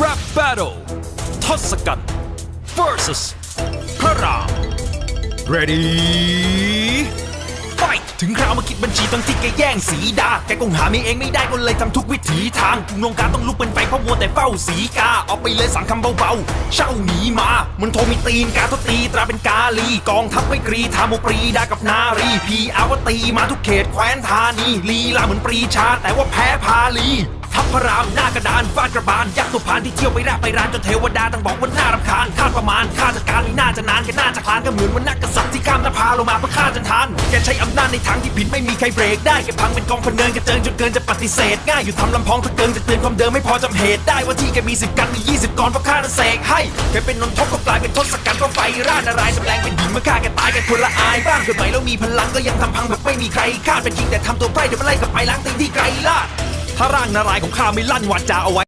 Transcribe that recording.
Rap Battle ทศกัณฐ์ vs พระราม Ready Fight ถึงคราวมาคิดบัญชีตอนที่แกแย่งสีดา แกคงหาไม่เองไม่ได้ก็เลยทำทุกวิถีทางกรุงลงการต้องลุกเป็นไฟเพราะมัวแต่เฝ้าสีกาออกไปเลยสั่งคำเบาๆ เช่าหนีมา มันโทรมีตีนกาทตีตราเป็นกาลี กองทัพไม่กรีทาโมปรีดากับนารีพีอาวตีมาทุกเขตแคว้นธานีลีลาเหมือนปรีชาแต่ว่าแพ้พาลีทัพพระรามหน้ากระดานฟาดกระาลยักษ์ตัวพานที่เที่ยวไปแราไปร้านจนเทวดาต้องบอกว่าน่ารำคาญคาดประมาณข้าจัดการนี่น่าจะนานแกน่าจะคลานก็เหมือนว่านักกษัตริย์ที่ข้ามนภาลงมาเพื่อฆ่าจนทานแกใช้อำนาจในทางที่ผิดไม่มีใครเบรกได้แกพังเป็นกองพเนินกระเจิงจนเกินจะปฏิเสธง่ายอยู่ทำลำพองถ้าเกินจะเตือนความเดิมไม่พอจำเหตุได้ว่าที่แกมีสิบกันมียี่สิบกรเพราะข้าน่ะเสกให้แกเป็นนนทกก็กลายเป็นทศกัณฐ์เพราะไฟราดนารายณ์จำแรงเป็นหญิงเมื่อฆ่าแกตายแกคนละอายบ้างเกิดใหม่แล้วมีพลังก็ยังทำพังแบบไม่มีใครคาดเป็นจริงแต่ทำตัวไพร่เดี๋ยวมาไล่กลับไปล้างตีนที่ไกลลาดถ้าร่างนารายของข้าไม่ลั่นวาจาเอาไว้